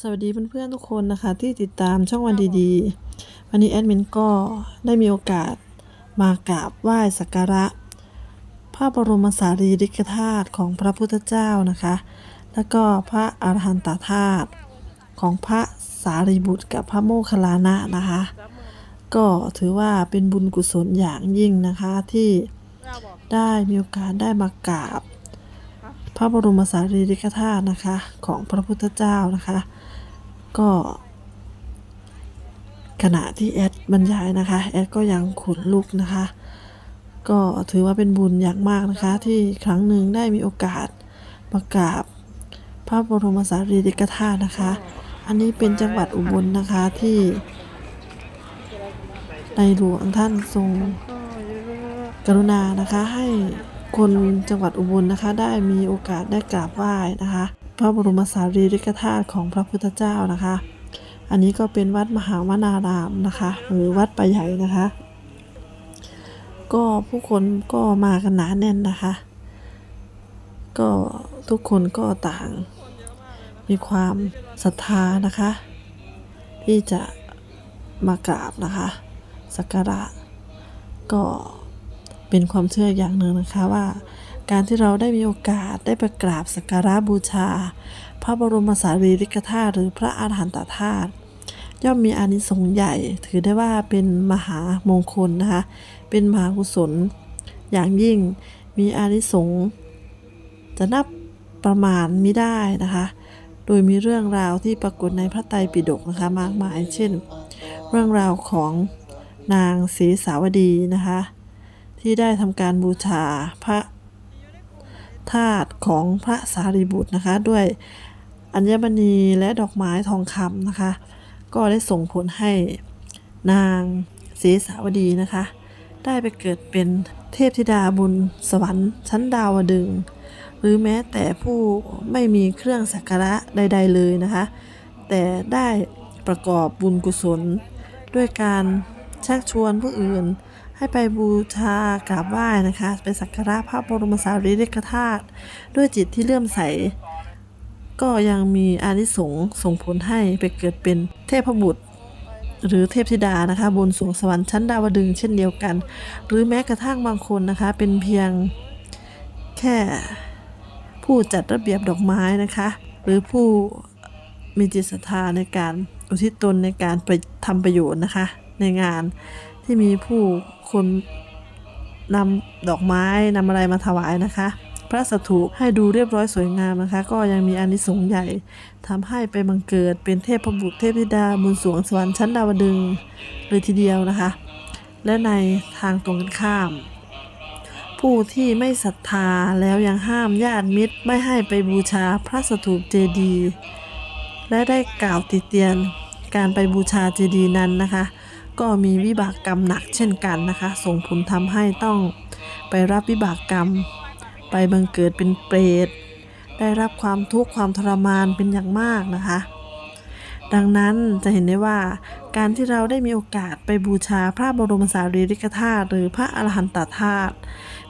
สวัสดีเพื่อนๆทุกคนนะคะ ที่ติดตามช่องวันดีๆ วันนี้แอดมินก็ได้มีโอกาสมากราบไหว้สักการะ พระบรมสารีริกธาตุของพระพุทธเจ้านะคะ แล้วก็พระอรหันตธาตุของพระสารีบุตรกับพระโมคคัลลานะนะคะ ก็ถือว่าเป็นบุญกุศลอย่างยิ่งนะคะที่ได้มีโอกาสได้มากราบ พระบรมสารีริกธาตุนะคะ ของพระพุทธเจ้านะคะ ก็ขณะที่แอดบรรยายนะคะ แอดก็ยังขนลุกนะคะ ก็ถือว่าเป็นบุญอย่างมากนะคะ ที่ครั้งหนึ่งได้มีโอกาสมากราบพระบรมสารีริกธาตุนะคะ อันนี้เป็นจังหวัดอุบลนะคะที่ในหลวงท่านทรงกรุณานะคะให้คนจังหวัดอุบลนะคะ ได้มีโอกาสได้กราบไหว้นะคะ พระบรมสารีริกธาตุของพระพุทธเจ้านะคะ อันนี้ก็เป็นวัดมหาวนารามนะคะ หรือวัดป่าใหญ่นะคะ ก็ผู้คนก็มากันหนาแน่นนะคะ ก็ทุกคนก็ต่าง มีความศรัทธานะคะ ที่จะมากราบนะคะสักการะก็เป็นความเชื่ออย่างหนึ่งนะคะว่า การที่เราได้มีโอกาสได้ไปกราบสักการะบูชา พระบรมสารีริกธาตุหรือพระอาหารหันตธาตุย่อมมีอานิสงส์ใหญ่ ถือได้ว่าเป็นมหามงคลนะคะ เป็นมหากุศล อย่างยิ่งมีอานิสงส์จะนับประมาณไม่ได้นะคะ โดยมีเรื่องราวที่ปรากฏในพระไตรปิฎกนะคะมากมาย เช่น เรื่องราวของนางศรีสาวดีนะคะ ที่ได้ทำการบูชาพระ ธาตุของพระสารีบุตรนะคะ ด้วยอัญมณีและดอกไม้ทองคำนะคะ ก็ได้ส่งผลให้นางศรีสาวดีนะคะ ได้ไปเกิดเป็นเทพธิดาบนสวรรค์ชั้นดาวดึง หรือแม้แต่ผู้ไม่มีเครื่องสักการะใด ๆเลยนะคะ แต่ได้ประกอบบุญกุศล ด้วยการชักชวนผู้อื่น ให้ไปบูชากราบไหว้นะคะไปสักการะพระบรมสารีริกธาตุด้วยจิตที่เลื่อมใส ก็ยังมีอานิสงส์ส่งผลให้ไปเกิดเป็นเทพบุตร หรือเทพธิดานะคะ บนสวงสวรรค์ชั้นดาวดึงเช่นเดียวกัน หรือแม้กระทั่งบางคนนะคะ เป็นเพียงแค่ผู้จัดระเบียบดอกไม้นะคะ หรือผู้มีจิตศรัทธาในการอุทิศตนในการไปทำประโยชน์นะคะ ในงาน ที่มีผู้คนนำดอกไม้นำอะไรมาถวายนะคะ พระสถูปให้ดูเรียบร้อยสวยงามนะคะ ก็ยังมีอานิสงส์ใหญ่ทำให้ไปบังเกิดเป็นเทพบุตรเทพธิดาบนสวงสวรรค์ชั้นดาวดึงเลยทีเดียวนะคะ และในทางตรงกันข้าม ผู้ที่ไม่ศรัทธาแล้วยังห้ามญาติมิตรไม่ให้ไปบูชาพระสถูปเจดีย์และได้กล่าวติเตียนการไปบูชาเจดีย์นั้นนะคะ ก็มีวิบากกรรมหนักเช่นกันนะคะ ส่งผลทำให้ต้องไปรับวิบากกรรม ไปบังเกิดเป็นเปรต ได้รับความทุกข์ความทรมานเป็นอย่างมากนะคะ ดังนั้นจะเห็นได้ว่าการที่เราได้มีโอกาสไปบูชาพระบรมสารีริกธาตุหรือพระอรหันตธาตุ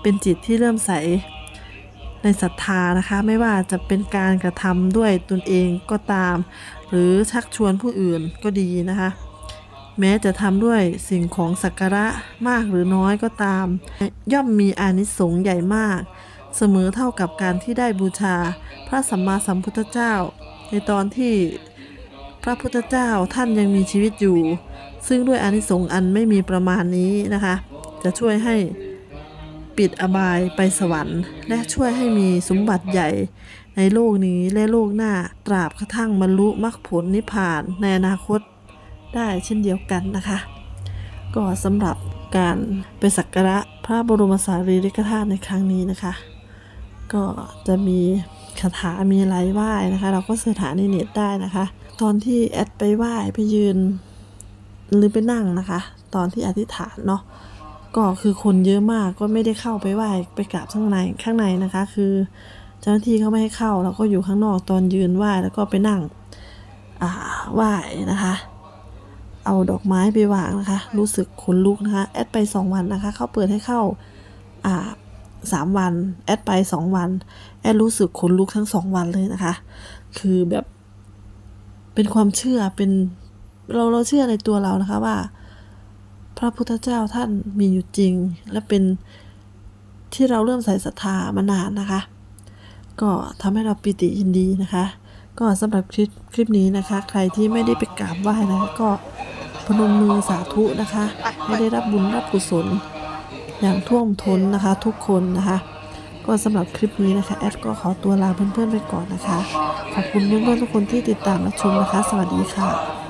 เป็นจิตที่เริ่มใสในศรัทธานะคะไม่ว่าจะเป็นการกระทำด้วยตนเองก็ตาม หรือชักชวนผู้อื่นก็ดีนะคะ แม้จะทำด้วยสิ่งของสักการะมากหรือน้อยก็ตาม ย่อมมีอานิสงส์ใหญ่มาก เสมอเท่ากับการที่ได้บูชา พระสัมมาสัมพุทธเจ้า ในตอนที่พระพุทธเจ้าท่านยังมีชีวิตอยู่ ซึ่งด้วยอานิสงส์อันไม่มีประมาณนี้นะคะ จะช่วยให้ปิดอบายไปสวรรค์ และช่วยให้มีสมบัติใหญ่ในโลกนี้และโลกหน้าตราบกระทั่งบรรลุมรรคผลนิพพานในอนาคต ได้เช่นเดียวกันนะคะ ก็สำหรับการไปสักการะพระบรมสารีริกธาตุในครั้งนี้นะคะ ก็จะมีคาถามีอะไรไหว้นะคะ เราก็เสิร์ชหาในเน็ตได้นะคะ ตอนที่แอดไปไหว้ไปยืนหรือไปนั่งนะคะ ตอนที่อธิษฐานเนาะก็คือคนเยอะมากก็ไม่ได้เข้าไปไหว้ไปกราบข้างในข้างในนะคะ คือเจ้าหน้าที่เขาไม่ให้เข้าเราก็อยู่ข้างนอกตอนยืนไหว้แล้วก็ไปนั่งอ่าไหว้นะคะ เอาดอกไม้ไปวางนะคะ รู้สึกขนลุกนะคะ แอดไป 2 วันนะคะ เขาเปิดให้เข้าอ่าสามวัน แอดไป 2 วัน แอดรู้สึกขนลุกทั้ง 2 วันเลยนะคะ คือแบบเป็นความเชื่อเป็นเราเราเชื่อในตัวเรานะคะว่า พระพุทธเจ้าท่านมีอยู่จริง และเป็นที่เราเริ่มใส่ศรัทธามานานนะคะ ก็ทำให้เราปิติยินดีนะคะ ก็สำหรับคลิปคลิปนี้นะคะ ใครที่ไม่ได้ไปกราบไหว้นะคะก็ พนมมือสาธุนะคะให้ได้รับบุญรับกุศล อย่างท่วมท้นนะคะ ทุกคนนะคะ ก็สำหรับคลิปนี้นะคะแอดก็ขอตัวลาเพื่อนๆไปก่อนนะคะ ขอบคุณเพื่อนๆทุกคนที่ติดตามรับชมนะคะ สวัสดีค่ะ